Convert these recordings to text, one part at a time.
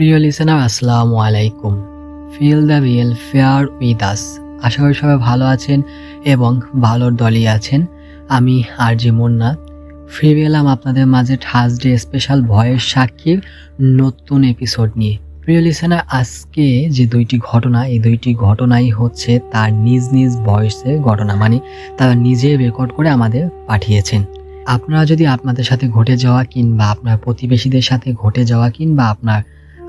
প্রিয় লিসেনার আসসালামু আলাইকুম। Feel the real fear with us আশা করি সবাই ভালো আছেন এবং ভালোর দলই আছেন। আমি আর জি মুন্না ফিরে এলাম আপনাদের মাঝে থার্সডে স্পেশাল ভয়ের সাক্ষীর নতুন এপিসোড নিয়ে। প্রিয় লিসেনার আজকে যে দুইটি ঘটনা, এই দুইটি ঘটনাই হচ্ছে তার নিজ নিজ ভয়েসের ঘটনা মানে তারা নিজে রেকর্ড করে আমাদের পাঠিয়েছেন। আপনারা যদি আপনাদের সাথে ঘটে যাওয়া কিংবা আপনার প্রতিবেশীদের সাথে ঘটে যাওয়া কিংবা আপনার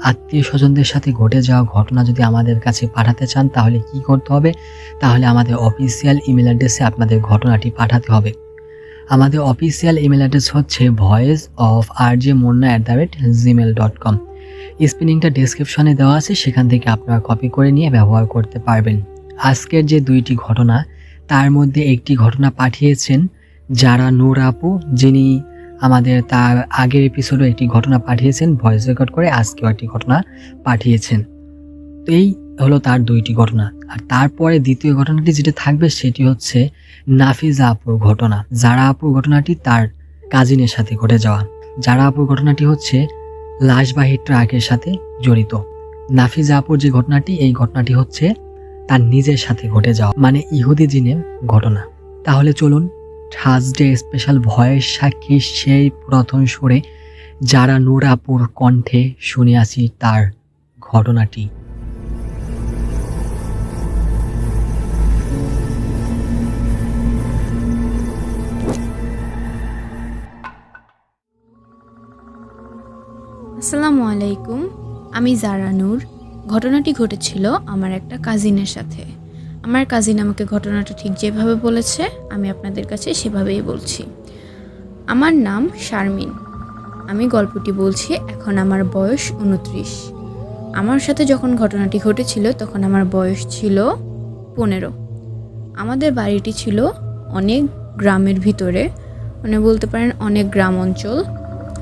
আত্মীয় স্বজনদের সাথে ঘটে যাওয়া ঘটনা যদি আমাদের কাছে পাঠাতে চান, তাহলে কি করতে হবে? তাহলে আমাদের অফিসিয়াল ইমেল অ্যাড্রেসে আপনাদের ঘটনাটি পাঠাতে হবে। আমাদের অফিসিয়াল ইমেল অ্যাড্রেস হচ্ছে voice of R J Munna at the rate Gmail dot com স্পিনিংটা ডিসক্রিপশনে দেওয়া আছে, সেখান থেকে আপনারা কপি করে নিয়ে ব্যবহার করতে পারবেন। আজকের যে দুইটি ঘটনা, তার মধ্যে একটি ঘটনা পাঠিয়েছেন যারা নূর আপু, যিনি আমাদের তার আগের এপিসোডে একটি ঘটনা পাঠিয়েছেন ভয়েস রেকর্ড করে আজকেও একটি ঘটনা পাঠিয়েছেন। তো এই হলো তার দুইটি ঘটনা। আর তারপরে দ্বিতীয় ঘটনাটি যেটা থাকবে সেটি হচ্ছে নাফিজা আপুর ঘটনা। যারা আপুর ঘটনাটি তার কাজিনের সাথে ঘটে যাওয়া। যারা আপুর ঘটনাটি হচ্ছে লাশবাহী ট্রাকের সাথে জড়িত। নাফিজা আপুর যে ঘটনাটি, এই ঘটনাটি হচ্ছে তার নিজের সাথে ঘটে যাওয়া। মানে ইহুদি জিনের ঘটনা। তাহলে চলুন থার্সডে স্পেশাল ভয়েস সাক্ষী সেই প্রথম সুরে যারা নূরাপুর কণ্ঠে শুনে আসি তার ঘটনাটি। আসসালামু আলাইকুম, আমি জারা নূর। ঘটনাটি ঘটেছিল আমার একটা কাজিনের সাথে। আমার কাজিন আমাকে ঘটনাটা ঠিক যেভাবে বলেছে, আমি আপনাদের কাছে সেভাবেই বলছি। আমার নাম শারমিন। আমি গল্পটি বলছি এখন আমার বয়স উনত্রিশ আমার সাথে যখন ঘটনাটি ঘটেছিল, তখন আমার বয়স ছিল পনেরো। আমাদের বাড়িটি ছিল অনেক গ্রামের ভিতরে মানে বলতে পারেন অনেক গ্রাম অঞ্চল।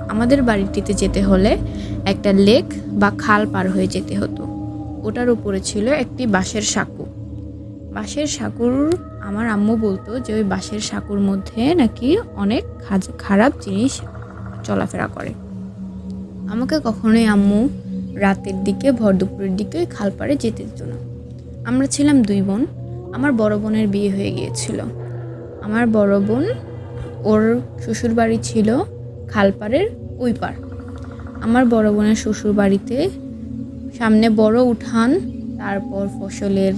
আমাদের বাড়িটিতে যেতে হলে একটা লেক বা খাল পার হয়ে যেতে হতো। ওটার উপরে ছিল একটি বাঁশের সাঁকু। বাঁশের সাঁকুর, আমার আম্মু বলতো যে ওই বাঁশের সাঁকুর মধ্যে নাকি অনেক খারাপ জিনিস চলাফেরা করে। আমাকে কখনোই আম্মু রাতের দিকে ভর দুপুরের দিকে ওই খাল পাড়ে যেতে দিত না। আমরা ছিলাম দুই বোন, আমার বড় বোনের বিয়ে হয়ে গিয়েছিল। আমার বড় বোন, ওর শ্বশুর বাড়ি ছিল খালপাড়ের ওই পার আমার বড় বোনের শ্বশুর বাড়িতে সামনে বড় উঠান, তারপর ফসলের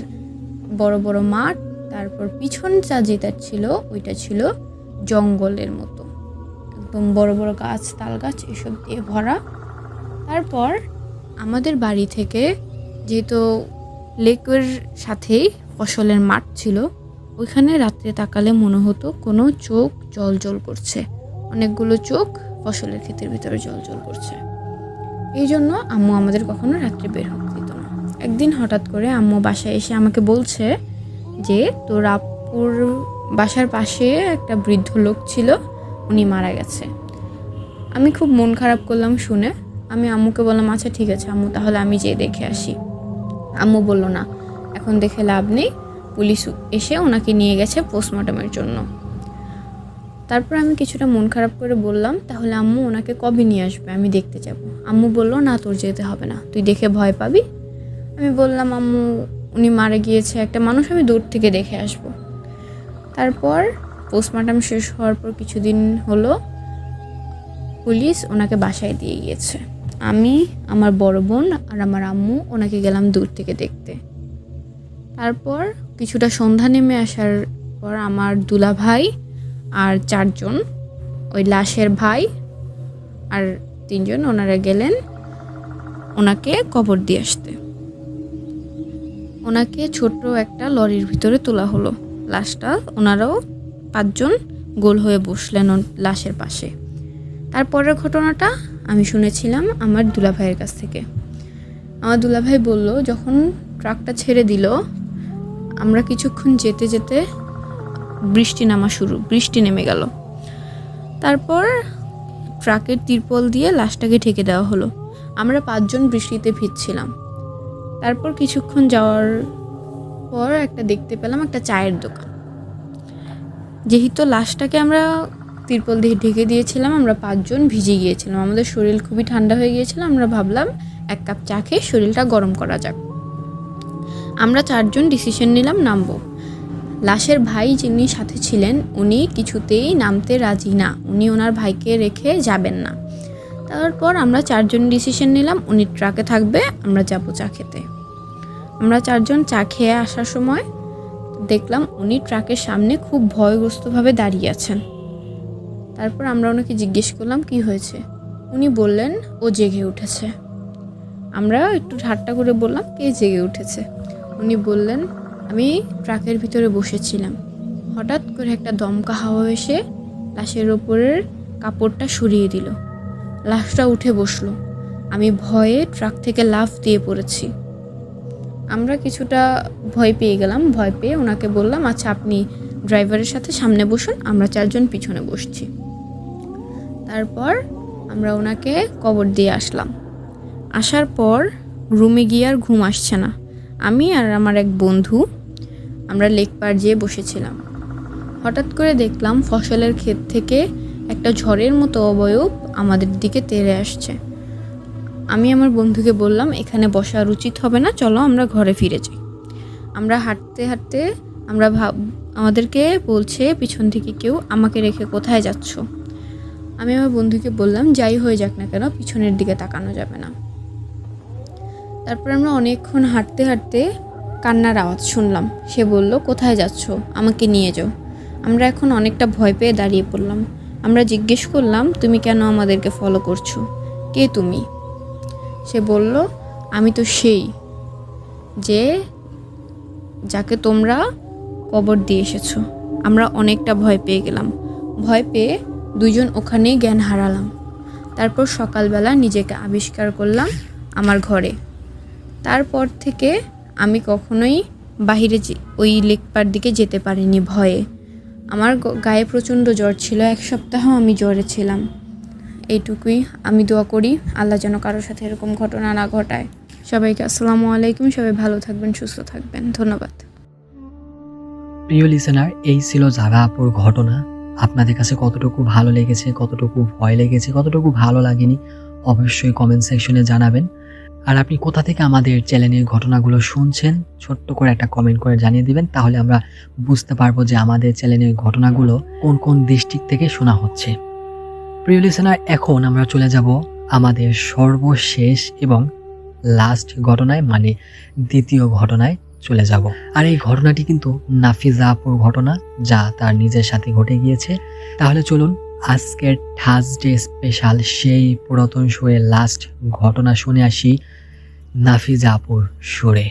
বড় বড় মাঠ, তারপর পিছনটা যেটা ছিল, ওইটা ছিল জঙ্গলের মতো। একদম বড় বড় গাছ, তাল গাছ, এসব দিয়ে ভরা। তারপর আমাদের বাড়ি থেকে যেহেতু লেকের সাথেই ফসলের মাঠ ছিল, ওইখানে রাত্রে তাকালে মনে হতো কোনো চোখ জল জল করছে। অনেকগুলো চোখ ফসলের ক্ষেতের ভিতরে জল জল করছে। এই জন্য আম্মু আমাদের কখনো রাত্রে বের না একদিন হঠাৎ করে আম্মু বাসায় এসে আমাকে বলছে যে, তোর আপুর বাসার পাশে একটা বৃদ্ধ লোক ছিল, উনি মারা গেছে। আমি খুব মন খারাপ করলাম শুনে। আমি আম্মুকে বললাম আচ্ছা ঠিক আছে আম্মু, তাহলে আমি যেয়ে দেখে আসি। আম্মু বলল, না, এখন দেখে লাভ নেই। পুলিশ এসে ওনাকে নিয়ে গেছে পোস্টমর্টমের জন্য। তারপর আমি কিছুটা মন খারাপ করে বললাম, তাহলে আম্মু ওনাকে কবে নিয়ে আসবে? আমি দেখতে যাব। আম্মু বলল, না, তোর যেতে হবে না। তুই দেখে ভয় পাবি আমি বললাম, আম্মু, উনি মারা গিয়েছে, একটা মানুষ আমি দূর থেকে দেখে আসব। তারপর পোস্টমর্টম শেষ হওয়ার পর কিছুদিন হলো, পুলিশ ওনাকে বাসায় দিয়ে গিয়েছে। আমি, আমার বড় বোন আর আমার আম্মু ওনাকে গেলাম দূর থেকে দেখতে। তারপর কিছুটা সন্ধ্যা নেমে আসার পর আমার দুলা ভাই আর চারজন, ওই লাশের ভাই আর তিনজন ওনারা গেলেন ওনাকে কবর দিয়ে আসতে। ওনাকে ছোট্ট একটা লরির ভিতরে তোলা হলো। লাশটা ওনারাও পাঁচজন গোল হয়ে বসলেন লাশের পাশে। তারপরের ঘটনাটা আমি শুনেছিলাম আমার দুলাভাইয়ের কাছ থেকে। আমার দুলাভাই বলল, যখন ট্রাকটা ছেড়ে দিল, আমরা কিছুক্ষণ যেতে যেতে বৃষ্টি নামা শুরু, বৃষ্টি নেমে গেল। তারপর ট্রাকের তিরপল দিয়ে লাশটাকে ঢেকে দেওয়া হলো। আমরা পাঁচজন বৃষ্টিতে ভিজছিলাম। তারপর কিছুক্ষণ যাওয়ার পর একটা দেখতে পেলাম একটা চায়ের দোকান। যেহেতু লাশটাকে আমরা তিরপল দিয়ে ঢেকে দিয়েছিলাম, আমরা পাঁচজন ভিজে গিয়েছিলাম। আমাদের শরীর খুবই ঠান্ডা হয়ে গিয়েছিল, আমরা ভাবলাম এক কাপ চা খেয়ে শরীরটা গরম করা যাক। আমরা চারজন ডিসিশন নিলাম, নামবো। লাশের ভাই যিনি সাথে ছিলেন, উনি কিছুতেই নামতে রাজি না। উনি ওনার ভাইকে রেখে যাবেন না। তারপর আমরা চারজন ডিসিশন নিলাম, উনি ট্রাকে থাকবে, আমরা যাব চা খেতে। আমরা চারজন চা খেয়ে আসার সময় দেখলাম উনি ট্রাকের সামনে খুব ভয়গ্রস্তভাবে দাঁড়িয়ে আছেন। তারপর আমরা ওনাকে জিজ্ঞেস করলাম, কি হয়েছে? উনি বললেন, ও জেগে উঠেছে। আমরা একটু ঠাট্টা করে বললাম, কে জেগে উঠেছে? উনি বললেন, আমি ট্রাকের ভিতরে বসেছিলাম। হঠাৎ করে একটা দমকা হাওয়া এসে লাশের ওপরের কাপড়টা সরিয়ে দিল। লাশটা উঠে বসল। আমি ভয়ে ট্রাক থেকে লাফ দিয়ে পড়েছি। আমরা কিছুটা ভয় পেয়ে গেলাম, ভয় পেয়ে ওনাকে বললাম আচ্ছা আপনি ড্রাইভারের সাথে সামনে বসুন, আমরা চারজন পিছনে বসছি। তারপর আমরা ওনাকে কবর দিয়ে আসলাম। আসার পর রুমে গিয়ে আর ঘুম আসছে না। আমি আর আমার এক বন্ধু, আমরা লেক পার যেয়ে বসেছিলাম। হঠাৎ করে দেখলাম ফসলের ক্ষেত থেকে একটা ঝড়ের মতো অবয়ব আমাদের দিকে তেড়ে আসছে। আমি আমার বন্ধুকে বললাম, এখানে বসা উচিত হবে না, চলো আমরা ঘরে ফিরে যাই। আমরা হাঁটতে হাঁটতে আমরা ভাব, আমাদেরকে বলছে, পিছন থেকে কেউ আমাকে রেখে কোথায় যাচ্ছ? আমি আমার বন্ধুকে বললাম, যাই হয়ে যাক না কেন, পিছনের দিকে তাকানো যাবে না। তারপর আমরা অনেকক্ষণ হাঁটতে হাঁটতে কান্নার আওয়াজ শুনলাম। সে বলল, কোথায় যাচ্ছ? আমাকে নিয়ে যাও। আমরা এখন অনেকটা ভয় পেয়ে দাঁড়িয়ে পড়লাম। আমরা জিজ্ঞেস করলাম, তুমি কেন আমাদেরকে ফলো করছ? কে তুমি? সে বলল, আমি তো সেই যে যাকে তোমরা কবর দিয়ে এসেছ। আমরা অনেকটা ভয় পেয়ে গেলাম। ভয় পেয়ে দুজন ওখানেই জ্ঞান হারালাম। তারপর সকালবেলা নিজেকে আবিষ্কার করলাম আমার ঘরে। তারপর থেকে আমি কখনোই বাইরে যে- ওই লেকপার দিকে যেতে পারিনি ভয়ে। আমার গায়ে প্রচণ্ড জ্বর ছিল, এক সপ্তাহ আমি জ্বরে ছিলাম। এইটুকুই আমি দোয়া করি, আল্লাহ যেন কারোর সাথে এরকম ঘটনা না ঘটায়। সবাইকে আসসালামু আলাইকুম, সবাই ভালো থাকবেন, সুস্থ থাকবেন, ধন্যবাদ। প্রিয় লিসেনার এই ছিল জাভা আপুর ঘটনা। আপনাদের কাছে কতটুকু ভালো লেগেছে, কতটুকু ভয় লেগেছে, কতটুকু ভালো লাগেনি, অবশ্যই কমেন্ট সেকশনে জানাবেন। আর আপনি কোথা থেকে আমাদের চ্যানেলের ঘটনাগুলো শুনছেন, ছোট্ট করে একটা কমেন্ট করে জানিয়ে দিবেন, তাহলে আমরা বুঝতে পারব যে আমাদের চ্যানেলের ঘটনাগুলো কোন কোন ডিস্ট্রিক্ট থেকে শোনা হচ্ছে। প্রিয় লিসেনার এখন আমরা চলে যাব আমাদের সর্বশেষ এবং লাস্ট ঘটনায় মানে দ্বিতীয় ঘটনায় চলে যাব। আর এই ঘটনাটি কিন্তু নাফিজা আপুর ঘটনা, যা তার নিজের সাথে ঘটে গিয়েছে। তাহলে চলুন আজকের থার্সডে স্পেশাল সেই পুরাতন সুরের লাস্ট ঘটনা শুনে আসি নাফিজা আপুর সুরে।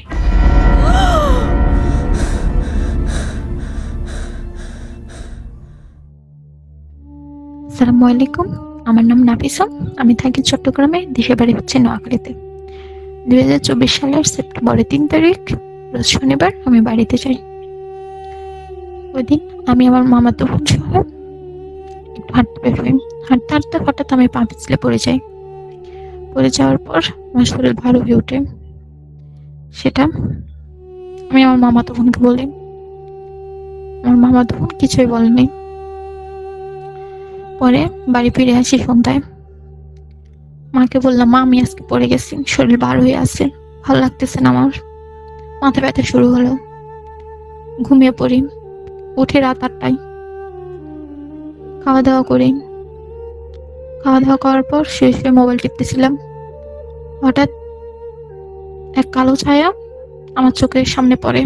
আসসালামু আলাইকুম, আমার নাম নাফিসা আমি। থাকি চট্টগ্রামে দেশের বাড়ি হচ্ছে নোয়াখালীতে। দুই হাজার চব্বিশ সালের সেপ্টেম্বরের তিন তারিখ, রোজ শনিবার আমি বাড়িতে যাই। ওই দিন আমি আমার সহ একটু হাঁটতে বের হই হাঁটতে হাঁটতে হঠাৎ আমি পা পিছলে পড়ে যাই। পড়ে যাওয়ার পর আমার শরীর ভালো হয়ে ওঠে। সেটা আমি আমার মামাতো বোনকে বলি। আমার মামাতো বোন কিছুই বলেনি। পরে বাড়ি ফিরে আসি সন্ধ্যায়। মাকে বললাম, মা, আমি আজকে পড়ে গেছি। শরীর বার হয়ে আছে। ভালো লাগতেছে না আমার। মাথা ব্যথা শুরু হলো। ঘুমিয়ে পড়ি। উঠে রাত আটটায়। খাওয়া দাওয়া করি। খাওয়া দাওয়া করার পর শুয়ে শুয়ে মোবাইল টিপতেছিলাম। হঠাৎ এক কালো ছায়া আমার চোখের সামনে পড়ে।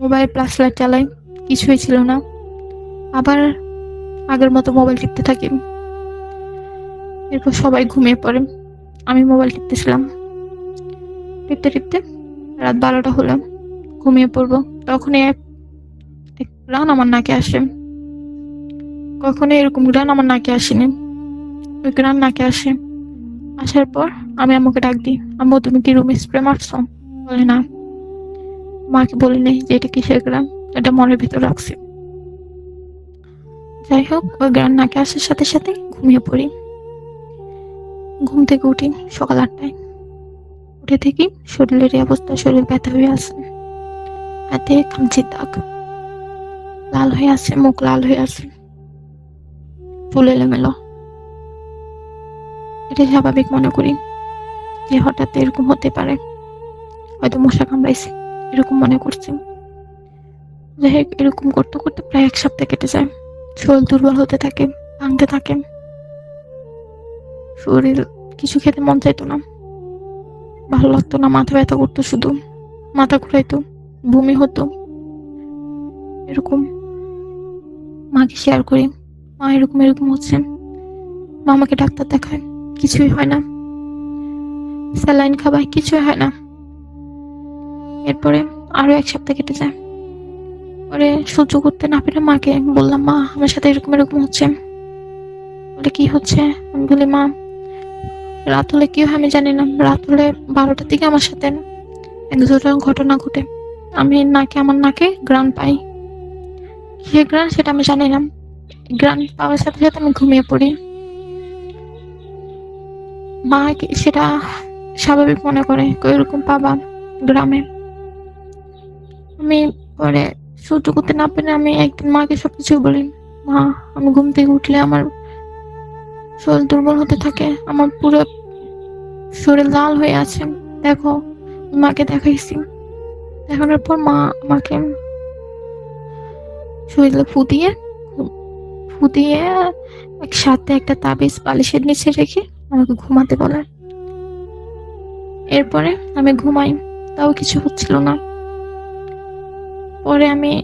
মোবাইল প্লাস লাইট চালাই কিছুই ছিল না। আবার আগের মতো মোবাইল টিপতে থাকি। এরপর সবাই ঘুমিয়ে পড়ে। আমি মোবাইল টিপতেছিলাম। টিপতে টিপতে রাত বারোটা হলো। ঘুমিয়ে পড়ব। তখনই এক এক গ্রান আমার নাকে আসে। কখনো এরকম গ্রান আমার নাকে আসেনি। ওই গ্রান নাকে আসে। আসার পর আমি আমাকে ডাক দিই, আম্মু, তুমি কি রুমে স্প্রে মারছো? বলে, না। মাকে বলি নেই যে এটা কিসের গ্রাম এটা মনের ভিতর রাখছি। যাই হোক, ওই গ্রান নাকে আসার সাথে সাথে ঘুমিয়ে পড়ি। ঘুম থেকে উঠি সকাল আটটায়। উঠে দেখি শরীরের এই অবস্থা, শরীর ব্যথা হয়ে আছে। হাতে খামচির দাগ। লাল হয়ে আছে, মুখ লাল হয়ে আছে। চুল এলোমেলো। এটা স্বাভাবিক মনে করি যে হঠাৎ এরকম হতে পারে। হয়তো মশা কামড়াইছে, এরকম মনে করছি। যাই হোক, এরকম করতে করতে প্রায় এক সপ্তাহ কেটে যায়। শরীর দুর্বল হতে থাকে ভাঙতে থাকে। শরীর কিছু খেতে মন চাইতো না। ভালো লাগতো না, মাথা ব্যথা করতো শুধু। মাথা ঘুরাইতো, বমি হতো। এরকম মাকে শেয়ার করি। মা এরকম এরকম হচ্ছে। মা আমাকে ডাক্তার দেখায়, কিছুই হয় না। স্যালাইন খাবায় কিছুই হয় না। এরপরে আরও এক সপ্তাহ কেটে যায়। পরে সহ্য করতে না পেরে মাকে বললাম, মা, আমার সাথে এরকম এরকম হচ্ছে। বলে, কি হচ্ছে? আমি বলি, মা, রাত হলে কি হয় আমি জানি না। রাত হলে বারোটার দিকে আমার সাথে এক ঘটনা ঘটে। আমি নাকে, আমার নাকে গ্রান পাই। সে গ্রান সেটা আমি জানি না। গ্রান পাওয়ার সাথে সাথে আমি ঘুমিয়ে পড়ি। মা সেটা স্বাভাবিক মনে করে কেউ এরকম পাবা গ্রামে। আমি পরে সহ্য করতে না পেরে আমি একদিন মাকে সবকিছু বলি, মা, আমি ঘুম থেকে উঠলে আমার শরীর দুর্বল হতে থাকে, আমার পুরো শরীর লাল হয়ে আছে। দেখো, মাকে দেখাইছি। দেখানোর পর মা আমাকে শরীরে ফুটিয়ে ফুটিয়ে একসাথে একটা তাবিজ বালিশের নিচে রেখে আমাকে ঘুমাতে বলে। এরপরে আমি ঘুমাই, তাও কিছু হচ্ছিল না। পরে আমি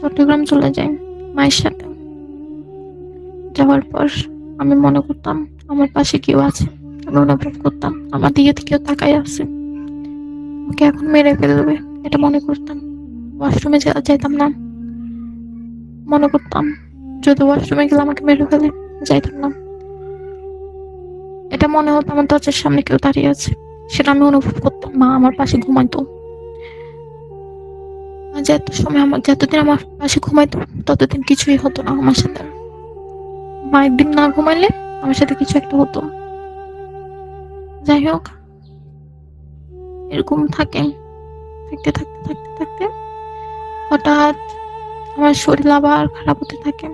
চট্টগ্রাম চলে যাই মায়ের সাথে। যাওয়ার পর আমি মনে করতাম, আমার পাশে কেউ আছে। আমি অনুভব করতাম, আমার দিকে কেউ তাকাই আছে। ওকে এখন মেরে ফেলবে, এটা মনে করতাম। ওয়াশরুমে যাইতাম না। মনে করতাম। যদি ওয়াশরুমে গেলে আমাকে মেরে ফেলে, যাইতাম না। এটা মনে হতো আমার দরজার সামনে কেউ দাঁড়িয়ে আছে। সেটা আমি অনুভব করতাম, মা আমার পাশে ঘুমাইতো। যত সময় আমার যতদিন আমার পাশে ঘুমাইতো, ততদিন কিছুই হতো না আমার সাথে। মা একদিন না ঘুমাইলে আমার সাথে কিছু একটা হতো। যাই হোক, এরকম থাকে। থাকতে থাকতে থাকতে থাকতে হঠাৎ আমার শরীর আবার খারাপ হতে থাকে।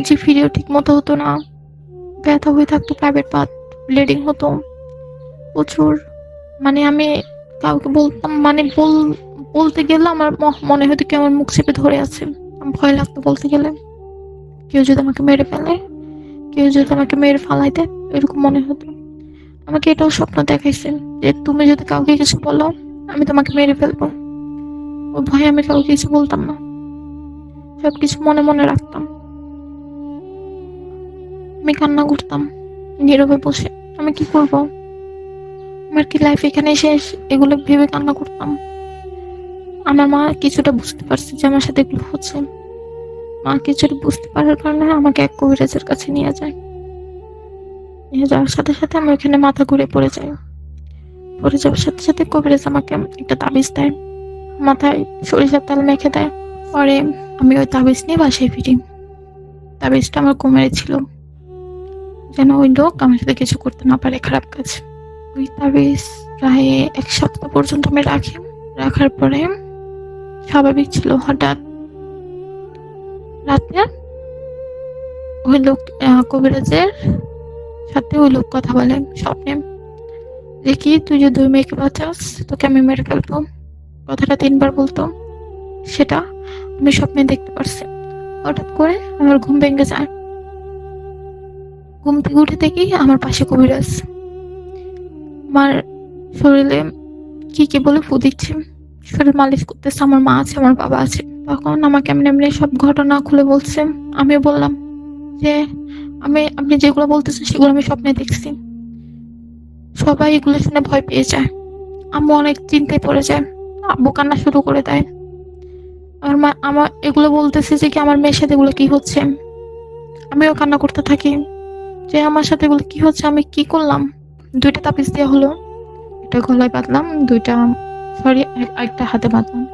যে ফিরেও ঠিক মতো হতো না। ব্যথা হয়ে থাকতো প্রাইভেট পাত ব্লিডিং হতো। প্রচুর। মানে আমি কাউকে বলতাম মানে বল, বলতে গেলে আমার মনে হতো কি আমার মুখ চেপে ধরে আছে। ভয় লাগতো বলতে গেলে। কেউ যদি আমাকে মেরে ফেলে, কেউ যদি আমাকে মেরে ফালাই দেয়, এরকম মনে হতো। আমাকে এটাও স্বপ্ন দেখাইছে যে তুমি যদি কাউকে কিছু বলো, আমি তোমাকে মেরে ফেলব। ওই ভয়ে আমি কাউকে কিছু বলতাম না। সবকিছু মনে মনে রাখতাম। আমি কান্না করতাম, নীরবে বসে। আমি কি করব? আমার কি লাইফ এখানে শেষ? এগুলো ভেবে কান্না করতাম। আমার মা কিছুটা বুঝতে পারছে যে আমার সাথে এগুলো হচ্ছে। মা কিছুটা বুঝতে পারার কারণে আমাকে এক কবিরাজের কাছে নিয়ে যায়। নিয়ে যাওয়ার সাথে সাথে আমি ওখানে মাথা ঘুরে পড়ে যাই পড়ে যাওয়ার সাথে সাথে কবিরাজ আমাকে একটা তাবিজ দেয়। মাথায় সরিষার তেল মেখে দেয়। পরে আমি ওই তাবিজ নিয়ে বাসায় ফিরি। তাবিজটা আমার কোমরে ছিল। যেন ওই লোক আমার সাথে কিছু করতে না পারে, খারাপ কাজ। ওই তাবিজ প্রায় এক সপ্তাহ পর্যন্ত আমি রাখি। রাখার পরে স্বাভাবিক ছিল হঠাৎ রাতে ওই লোক কবিরাজের সাথে ওই লোক কথা বলে, স্বপ্নে কি তুই যদি মেয়েকে বাঁচাস, তোকে আমি মেরে ফেলব। কথাটা তিনবার বলতো। সেটা আমি স্বপ্নে দেখতে পারছি। হঠাৎ করে আমার ঘুম ভেঙে যায়। ঘুম থেকে উঠে দেখি আমার পাশে কবিরাজ আমার শরীরে কি কি বলে ফু দিচ্ছে। শরীর মালিশ করতেছে, আমার মা আছে, আমার বাবা আছে। তখন আমাকে এমনি এমনি সব ঘটনা খুলে বলছে। আমিও বললাম যে আমি, আপনি যেগুলো বলতেছেন সেগুলো আমি স্বপ্নে দেখছি। সবাই এগুলো শুনে ভয় পেয়ে যায়। আম্মু অনেক চিন্তায় পড়ে যায়। আব্বু কান্না শুরু করে দেয়। আমার মা, আমার এগুলো বলতেছে যে কি আমার মেয়ের সাথে এগুলো কি হচ্ছে? আমিও কান্না করতে থাকি। যে আমার সাথে এগুলো কি হচ্ছে? আমি কি করলাম? দুইটা তাবিজ দেওয়া হলো। একটা গলায় বাঁধলাম, দুইটা সরি একটা হাতে বাঁধলাম।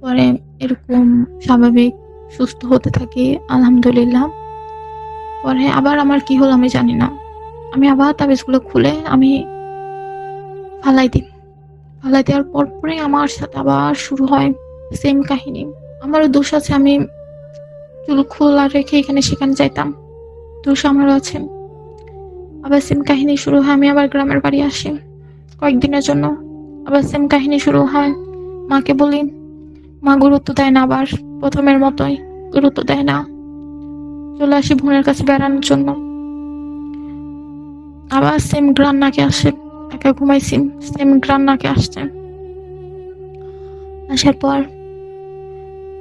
পরে এরকম স্বাভাবিক, সুস্থ হতে থাকি, আলহামদুলিল্লাহ। পরে আবার আমার কি হলো আমি জানি না। আমি আবার তাবিজগুলো খুলে আমি ফালাই দিই। ফালাই দেওয়ার পর পরে আমার সাথে আবার শুরু হয় সেম কাহিনী। আমারও দোষ আছে, আমি চুল খোলা রেখে এখানে সেখানে যাইতাম। দোষ আমারও আছে। আবার সেম কাহিনী শুরু হয়, আমি আবার গ্রামের বাড়ি আসি কয়েকদিনের জন্য। আবার সেম কাহিনী শুরু হয়, মাকে বলি, মা, গুরুত্ব দেয় না আবার, প্রথমের মতোই গুরুত্ব দেয় না। চলে আসি বোনের কাছে বেড়ানোর জন্য। আবার সেম গ্রান নাকে আসে একা ঘুমাইছি, সেম গ্রান নাকে আসছে। আসার পর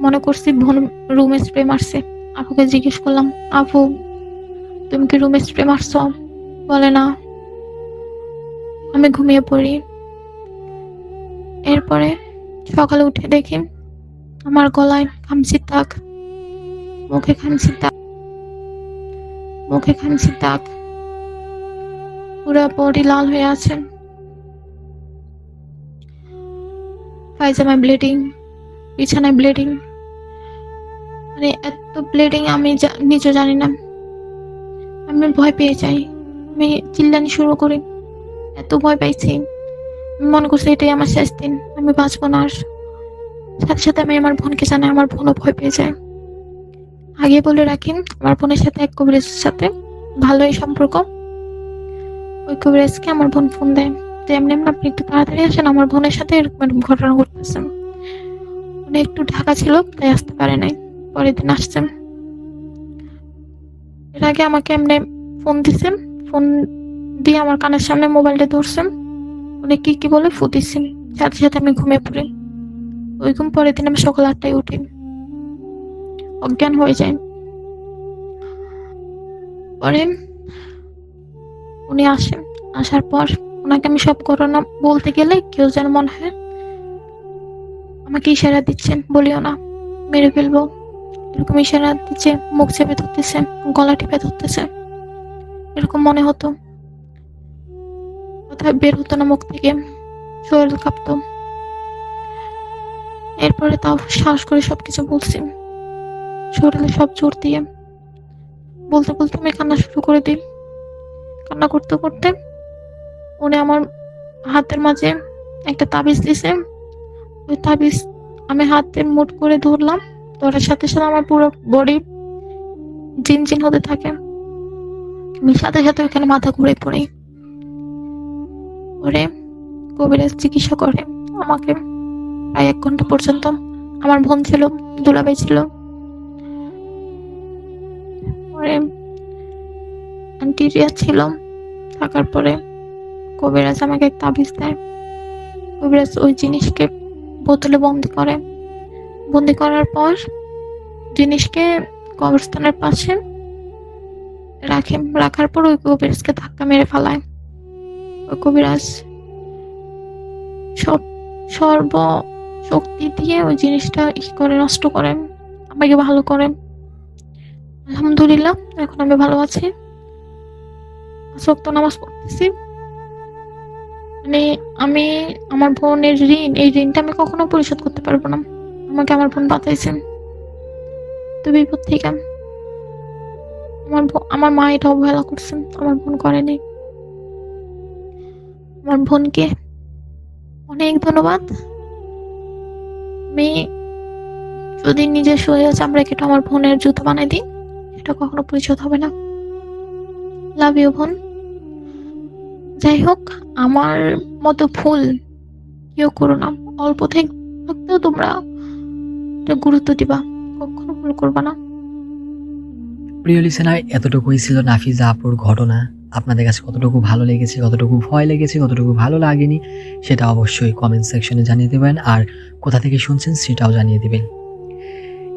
মনে করছি বোন রুমে স্প্রে মারছে। আপুকে জিজ্ঞেস করলাম, আপু, তুমি কি রুমে স্প্রে মারছো? বলে, না। আমি ঘুমিয়ে পড়ি। এরপরে সকালে উঠে দেখি আমার গলায় খামচির দাগ, মুখে খামচির দাগ, মুখে খামচির দাগ। পুরো বডি লাল হয়ে আছে। পায়জামায় ব্লিডিং বিছানায় ব্লিডিং মানে এত ব্লিডিং আমি নিজে জানি না। আমি ভয় পেয়ে যাই। আমি চিল্লানি শুরু করি। এত ভয় পাইছি। মনে করছি এটাই আমার শেষ দিন। আমি বাঁচবো না আর। সাথে সাথে আমি আমার বোনকে জানাই, আমার বোনও ভয় পেয়ে যায়। আগে বলে রাখি, আমার বোনের সাথে, এক কবিরাজের সাথে ভালোই সম্পর্ক। ওই কবিরাজকে আমার বোন ফোন দেয়। তো এমনি এমনি আপনি একটু তাড়াতাড়ি আসেন, আমার বোনের সাথে এরকম এরকম ঘটনা ঘটতেছে উনি একটু ঢাকা ছিল, তাই আসতে পারে নাই। পরের দিন আসছেন এর আগে আমাকে এমনি ফোন দিছেন ফোন দিয়ে আমার কানের সামনে মোবাইলটা ধরছেন উনি কি কি বলে ফু দিচ্ছেন সাথে সাথে আমি ঘুমিয়ে পড়ি। ওইরকম পরের দিন আমি সকাল আটটায় উঠি। অজ্ঞান হয়ে যায় পরে উনি আসেন। আসার পর ওনাকে আমি সব ঘটনা বলতে গেলে কেউ যেন মনে হয় আমাকে ইশারা দিচ্ছেন, বলিও না। মেরে ফেলব। এরকম ইশারা দিচ্ছে, মুখ চেপে ধরতেছে, গলা টিপে ধরতেছে। এরকম মনে হতো। কথা বের হতো না মুখ থেকে, শরীর কাঁপতো। এরপরে তাও শ্বাস করে সবকিছু বলছি। শরীরে সব জোর দিয়ে। বলতে বলতে আমি কান্না শুরু করে দিই। কান্না করতে করতে উনি আমার হাতের মাঝে একটা তাবিজ দিছে। ওই তাবিজ আমি হাতে মুট করে ধরলাম। ধরার সাথে সাথে আমার পুরো বডি জিন জিন হতে থাকে। আমি সাথে সাথে ওখানে মাথা ঘুরে পড়ি। পরে কবিরাজ চিকিৎসা করে। আমাকে প্রায় এক ঘণ্টা পর্যন্ত আমার বোন ছিল, দুলাভাই ছিল। পরে আন্টিরিয়া ছিল। থাকার পরে কবিরাজ আমাকে তাবিজ দেয়। কবিরাজ ওই জিনিসকে বোতলে বন্দি করে। বন্দি করার পর জিনিসকে কবরস্থানের পাশে রাখে, রাখার পর ওই কবিরাজকে ধাক্কা মেরে ফেলায়। ওই কবিরাজ সব সর্ব শক্তি দিয়ে ওই জিনিসটা ই করে, নষ্ট করে, আমাকে ভালো করে। আলহামদুলিল্লাহ, এখন আমি ভালো আছি। সত্য নামাজ পড়তেছি। মানে আমি, আমার বোনের ঋণ, এই ঋণটা আমি কখনো পরিশোধ করতে পারব না। আমাকে আমার বোন বাঁচাইছেন। তো বিপদ থেকে আমার আমার মা এটা অবহেলা করছেন, আমার বোন করেনি আমার বোনকে অনেক ধন্যবাদ। আমি যদি নিজের শরীর শরীরে চামড়া কেটে আমার বোনের জুতো বানাই দিই এটা কখনো পরিশোধ হবে না। লাভ ইউ বোন। যাই হোক আমার মতো ভুল কেউ করো না। অল্প থেকে থাকতেও তোমরা গুরুত্ব দিবা। কখনো ভুল করবা না। প্রিয় লিসেনার এতটুকুই ছিল নাফিজা আপুর ঘটনা। আপনাদের কাছে কতটুকু ভালো লেগেছে, কতটুকু ভয় লেগেছে, কতটুকু ভালো লাগেনি, সেটা অবশ্যই কমেন্ট সেকশনে জানিয়ে দেবেন। আর কোথা থেকে শুনছেন, সেটাও জানিয়ে দেবেন।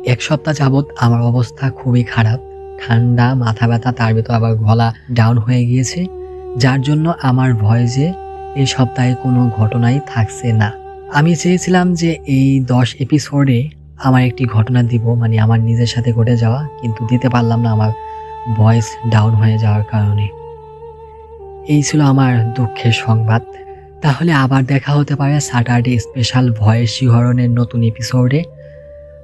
এক সপ্তাহ যাবৎ আমার অবস্থা খুবই খারাপ। ঠান্ডা, মাথা ব্যথা, তার ভিতর আবার গলা ডাউন হয়ে গিয়েছে, যার জন্য আমার ভয়েসে এই সপ্তাহে কোনো ঘটনাই থাকছে না। আমি চেয়েছিলাম যে এই দশ এপিসোডে আমার একটি ঘটনা দিব মানে আমার নিজের সাথে ঘটে যাওয়া, কিন্তু দিতে পারলাম না আমার ভয়েস ডাউন হয়ে যাওয়ার কারণে। এই ছিল আমার দুঃখের সংবাদ। তাহলে আবার দেখা হতে পারে স্যাটারডে স্পেশাল ভয়েস শিহরণের নতুন এপিসোডে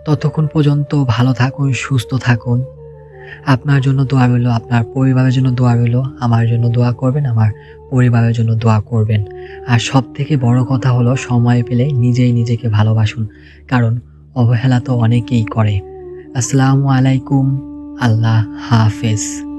ততক্ষণ পর্যন্ত ভালো থাকুন, সুস্থ থাকুন। আপনার জন্য দোয়া রইল, আপনার পরিবারের জন্য দোয়া রইল, আমার জন্য দোয়া করবেন, আমার পরিবারের জন্য দোয়া করবেন। আর সব থেকে বড় কথা হলো, সময় পেলে নিজেই নিজেকে ভালোবাসুন, কারণ অবহেলা তো অনেকেই করে। আসসালামু আলাইকুম, আল্লাহ হাফেজ।